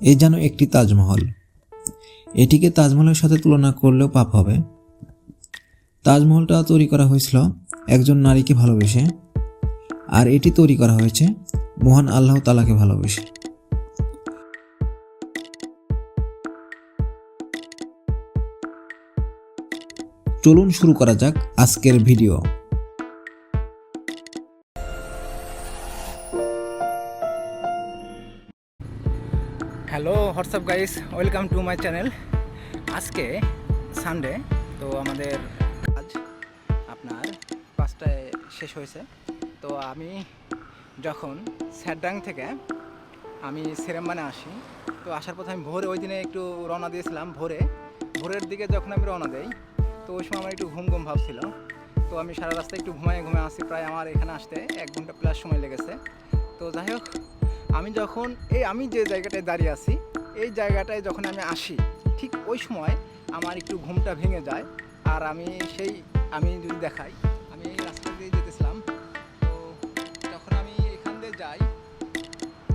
এই যেন একটি তাজমহল। এটিকে তাজমহলের সাথে তুলনা করলেও পাপ হবে। তাজমহলটা তৈরি করা হয়েছিল একজন নারীকে ভালোবেসে, আর এটি তৈরি করা হয়েছে মহান আল্লাহ তালাকে ভালোবেসে। চলুন শুরু করা যাক আজকের video. What's up guys welcome to my channel আজকে সানডে তো আমাদের কাজ আপনার পাঁচটায় শেষ হয়েছে। তো আমি যখন স্যারডাং থেকে আমি সেরেম্বানে আসি, তো আসার পথে আমি ভোরে ওই দিনে একটু রওনা দিয়েছিলাম, ভোরে। ভোরের দিকে যখন আমি রওনা দেই, তো ওই সময় আমার একটু ঘুম ঘুম ভাব ছিল। তো আমি সারা রাস্তায় একটু ঘুমায় ঘুমায় আসি, প্রায় আমার এখানে আসতে এক ঘণ্টা প্লাস সময় লেগেছে। তো যাই হোক, আমি যখন এই আমি যে জায়গাটায় দাঁড়িয়ে আছি এই জায়গাটায় যখন আমি আসি, ঠিক ওই সময় আমার একটু ঘুমটা ভেঙে যায়। আর আমি সেই, আমি যদি দেখাই, আমি এই রাস্তা দিয়ে যেতেছিলাম। তো যখন আমি এখান দিয়ে যাই,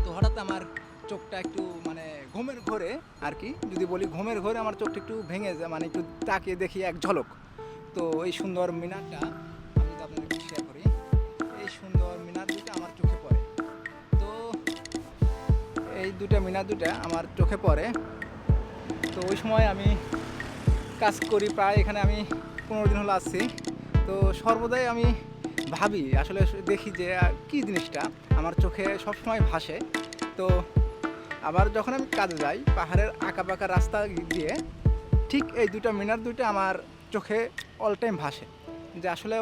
তো হঠাৎ আমার চোখটা একটু মানে ঘুমের ঘোরে আর কি। যদি বলি ঘুমের ঘোরে আমার চোখটা একটু ভেঙে যায় মানে একটু তাকিয়ে দেখি এক ঝলক। তো এই সুন্দর মিনারটা এই দুটা মিনার দুটা আমার চোখে পড়ে। তো ওই সময় আমি কাজ করি, প্রায় এখানে আমি পনেরো দিন হলো আসছি তো সর্বদাই আমি ভাবি, আসলে দেখি যে কি জিনিসটা আমার চোখে সবসময় ভাসে। তো আবার যখন আমি কাজে যাই, পাহাড়ের আঁকা বাঁকা রাস্তা দিয়ে, ঠিক এই দুটা মিনার দুইটা আমার চোখে অল টাইম ভাসে। যে আসলে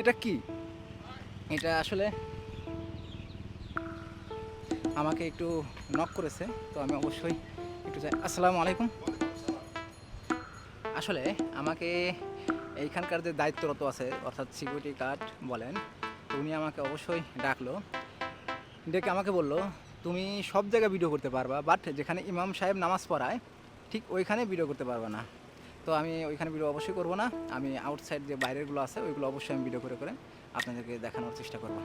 এটা কি? এটা আসলে আমাকে একটু নক করেছে, তো আমি অবশ্যই একটু যাই। আসসালামু আলাইকুম। আসলে আমাকে এইখানকার যে দায়িত্বরত আছে, অর্থাৎ সিকিউরিটি গার্ড বলেন, উনি আমাকে অবশ্যই ডাকলো। ডেকে আমাকে বলল, তুমি সব জায়গায় ভিডিও করতে পারবা বাট যেখানে ইমাম সাহেব নামাজ পড়ায়, ঠিক ওইখানে ভিডিও করতে পারবা না। তো আমি ওইখানে ভিডিও অবশ্যই করব না, আমি আউটসাইড যে বাইরেরগুলো আছে, ওইগুলো অবশ্যই আমি ভিডিও করে করে আপনাদেরকে দেখানোর চেষ্টা করব।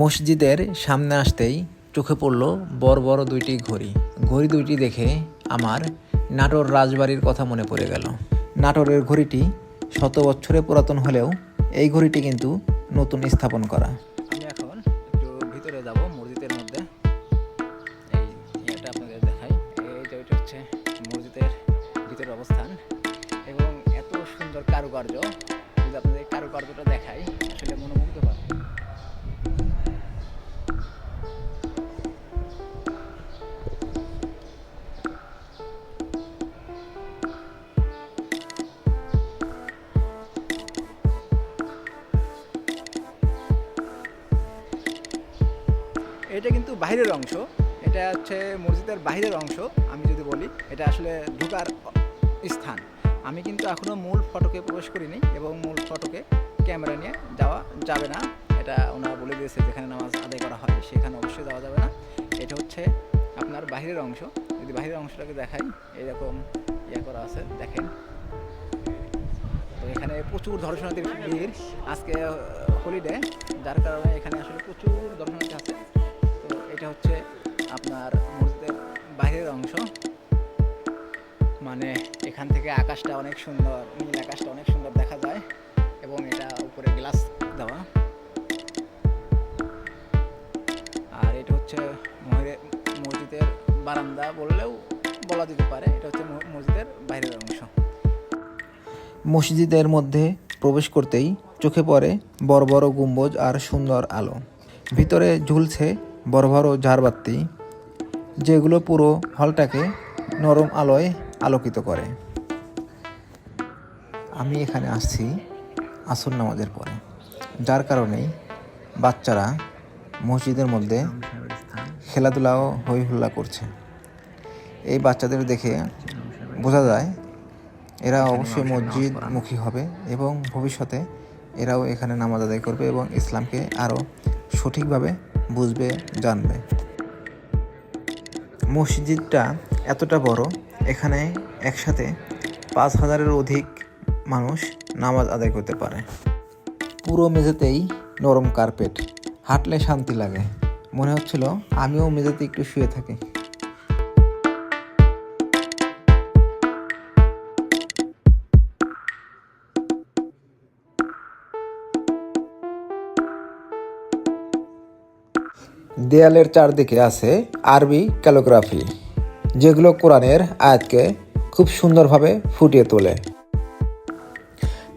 মসজিদের সামনে আসতেই চোখে পড়ল বড় বড় দুইটি ঘড়ি। ঘড়ি দুইটি দেখে আমার নাটোর রাজবাড়ির কথা মনে পড়ে গেল। নাটোরের ঘড়িটি শত বছরে পুরাতন হলেও এই ঘড়িটি কিন্তু নতুন স্থাপন করা। আমি এখন ভিতরে যাব মসজিদের মধ্যে। আপনাদের হচ্ছে মসজিদের ভিতরের অবস্থান। এবং এত সুন্দর কারুকার্য। যদি আপনাদের কারুকার্যটা দেখাই। বাইরের অংশ, এটা হচ্ছে মসজিদের বাইরের অংশ, আমি যদি বলি, এটা আসলে ঢোকার স্থান। আমি কিন্তু এখনও মূল ফটকে প্রবেশ করিনি এবং মূল ফটকে ক্যামেরা নিয়ে যাওয়া যাবে না। এটা ওনারা বলে দিয়েছে, যেখানে নামাজ আদায় করা হয়, সেখানে অবশ্যই যাওয়া যাবে না। এটা হচ্ছে আপনার বাইরের অংশ। যদি বাইরের অংশটাকে দেখাই, এরকম ইয়ে করা আছে, দেখেন। তো এখানে প্রচুর দর্শনার্থীর ভিড়। আজকে হলিডে, যার কারণে এখানে আসলে প্রচুর দর্শনার্থী আছে। এটা হচ্ছে আপনার মসজিদের বাইরের অংশ। মানে এখান থেকে আকাশটা অনেক সুন্দর, নীল আকাশটা অনেক সুন্দর দেখা যায় এবং এটা উপরে গ্লাস দেওয়া। আর এটা হচ্ছে মসজিদের বারান্দা বললেও বলা যেতে পারে, এটা হচ্ছে মসজিদের বাইরের অংশ। মসজিদের মধ্যে প্রবেশ করতেই চোখে পড়ে বড় বড় গম্বুজ আর সুন্দর আলো। ভিতরে ঝুলছে বড় বড় ঝাড়বাতি, যেগুলো পুরো হলটাকে নরম আলোয় আলোকিত করে। আমি এখানে আসছি আসর নামাজের পরে, যার কারণেই বাচ্চারা মসজিদের মধ্যে খেলাধুলাও হই হুল্লা করছে। এই বাচ্চাদের দেখে বোঝা যায় এরা অবশ্যই মসজিদ মুখী হবে এবং ভবিষ্যতে এরাও এখানে নামাজ আদায় করবে এবং ইসলামকে আরও সঠিকভাবে বুঝবে, জানবে। মসজিদটা এতটা বড়, এখানে একসাথে পাঁচ হাজারের অধিক মানুষ নামাজ আদায় করতে পারে। পুরো মেঝেতেই নরম কার্পেট, হাঁটলে শান্তি লাগে। মনে হচ্ছিল আমিও মেঝেতে একটু শুয়ে থাকি। দেয়ালের চারদিকে আছে আরবি ক্যালোগ্রাফি, যেগুলো কোরআনের আয়াতকে খুব সুন্দরভাবে ফুটিয়ে তোলে।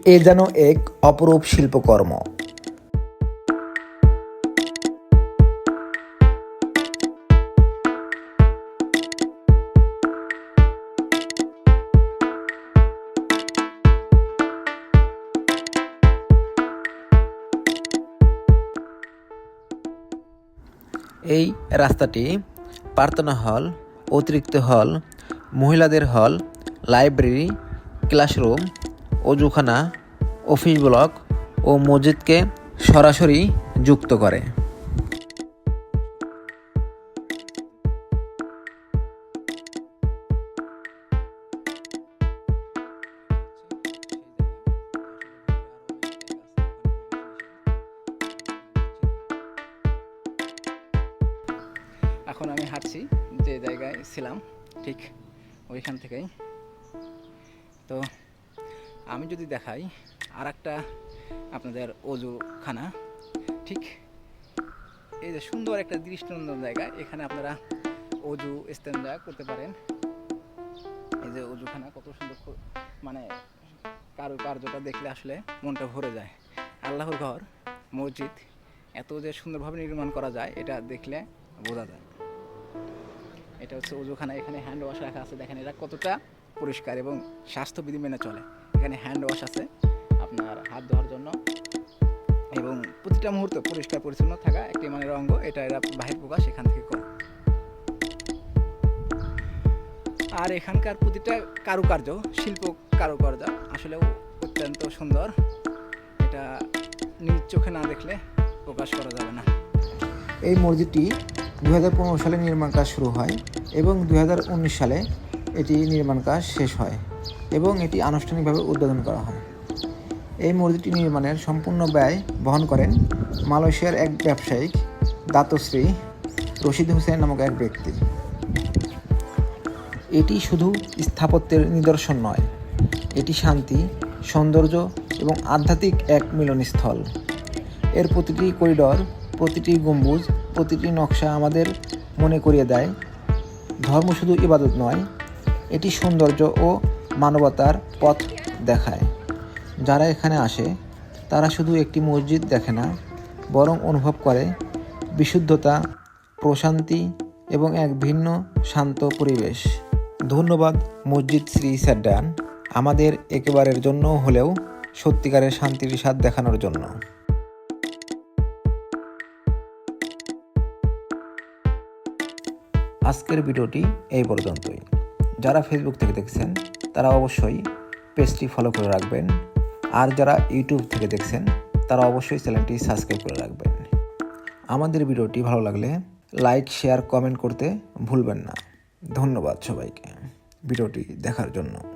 এ যেন এক অপরূপ শিল্পকর্ম। এই রাস্তাটি প্রার্থনা হল, অতিরিক্ত হল, মহিলাদের হল, লাইব্রেরি, ক্লাসরুম, অজুখানা, অফিস ব্লক ও মসজিদকে সরাসরি যুক্ত করে। এখন আমি হাঁটছি যে জায়গায় ছিলাম, ঠিক ওইখান থেকেই। তো আমি যদি দেখাই আর একটা আপনাদের অজুখানা, ঠিক এই যে সুন্দর একটা দৃষ্টিনন্দন জায়গা, এখানে আপনারা অজু স্তেঞ্জা করতে পারেন। এই যে অজুখানা কত সুন্দর মানে কারুকার্যটা দেখলে আসলে মনটা ভরে যায়। আল্লাহর ঘর, মসজিদ, এত যে সুন্দরভাবে নির্মাণ করা যায়, এটা দেখলে বোঝা যায়। এটা হচ্ছে অজুখানা এখানে হ্যান্ড ওয়াশ রাখা আছে। দেখেন এটা কতটা পরিষ্কার এবং স্বাস্থ্যবিধি মেনে চলে। এখানে হ্যান্ড ওয়াশ আছে আপনার হাত ধোয়ার জন্য এবং প্রতিটা মুহূর্ত পরিষ্কার পরিচ্ছন্ন থাকা একটি মানে অঙ্গ, এটা এরা বাহির প্রকাশ এখান থেকে করে। আর এখানকার প্রতিটা কারুকার্য, শিল্প কারুকার্য আসলেও অত্যন্ত সুন্দর। এটা নিজ চোখে না দেখলে প্রকাশ করা যাবে না। এই মসজিদটি দু হাজার পনেরো সালে নির্মাণ কাজ শুরু হয় এবং দু হাজার উনিশ সালে এটি নির্মাণ কাজ শেষ হয় এবং এটি আনুষ্ঠানিকভাবে উদ্বোধন করা হয়। এই মসজিদটি নির্মাণের সম্পূর্ণ ব্যয় বহন করেন মালয়েশিয়ার এক ব্যবসায়িক দাতশ্রী রশিদ হোসেন নামক এক ব্যক্তি। এটি শুধু স্থাপত্যের নিদর্শন নয়, এটি শান্তি, সৌন্দর্য এবং আধ্যাত্মিক এক মিলনস্থল। এর প্রতিটি করিডর প্রতিটি গম্বুজ, প্রতিটি নকশা আমাদের মনে করিয়ে দেয়। ধর্ম শুধু ইবাদত নয়, এটি সৌন্দর্য ও মানবতার পথ দেখায়। যারা এখানে আসে, তারা শুধু একটি মসজিদ দেখে না, বরং অনুভব করে বিশুদ্ধতা, প্রশান্তি এবং এক ভিন্ন শান্ত পরিবেশ। ধন্যবাদ মসজিদ শ্রী স্যাডান আমাদের একেবারের জন্য হলেও সত্যিকারের শান্তির স্বাদ দেখানোর জন্য। আজকের ভিডিওটি এই পর্যন্তই। যারা ফেসবুক থেকে দেখছেন, তারা অবশ্যই পেজটি ফলো করে রাখবেন। আর যারা ইউটিউব থেকে দেখছেন, তারা অবশ্যই চ্যানেলটি সাবস্ক্রাইব করে রাখবেন। আমাদের ভিডিওটি ভালো লাগলে লাইক শেয়ার কমেন্ট করতে ভুলবেন না। ধন্যবাদ সবাইকে। ভিডিওটি দেখার জন্য।